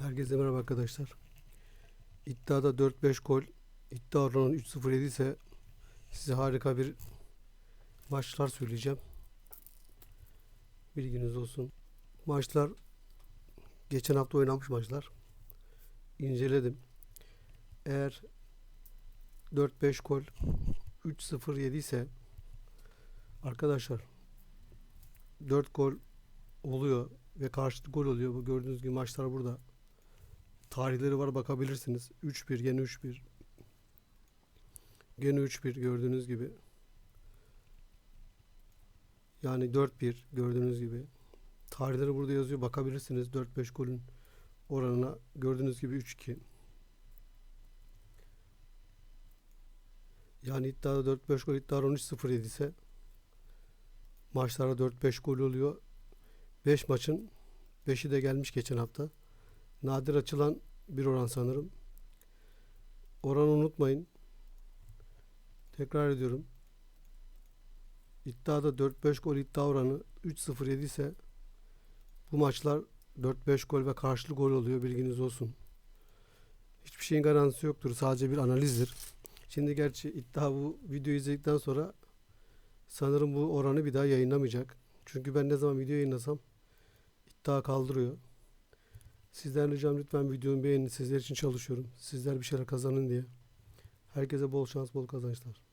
Herkese merhaba arkadaşlar. İddiada 4-5 gol, iddia oranı 3-0 ise size harika bir maçlar söyleyeceğim. Bilginiz olsun. Maçlar geçen hafta oynanmış maçlar. İnceledim. Eğer 4-5 gol 3-0 yediyse arkadaşlar 4 gol oluyor ve karşılıklı gol oluyor. Bu gördüğünüz gibi maçlar burada. Tarihleri var bakabilirsiniz. 3-1 gene 3-1. Gene 3-1 gördüğünüz gibi. Yani 4-1 gördüğünüz gibi. Tarihleri burada yazıyor. Bakabilirsiniz 4-5 golün oranına. Gördüğünüz gibi 3-2. Yani iddiada 4-5 gol iddia oranı 3-0 ise maçlarda 4-5 gol oluyor. 5 maçın 5'i de gelmiş geçen hafta. Nadir açılan bir oran sanırım. Oranı unutmayın. Tekrar ediyorum. İddiada 4-5 gol iddia oranı 3-0 ise bu maçlar 4-5 gol ve karşılık gol oluyor bilginiz olsun. Hiçbir şeyin garantisi yoktur. Sadece bir analizdir. Şimdi gerçi iddia bu videoyu izledikten sonra sanırım bu oranı bir daha yayınlamayacak. Çünkü ben ne zaman video yayınlasam iddia kaldırıyor. Sizden ricam lütfen videomu beğenin. Sizler için çalışıyorum. Sizler bir şeyler kazanın diye. Herkese bol şans, bol kazançlar.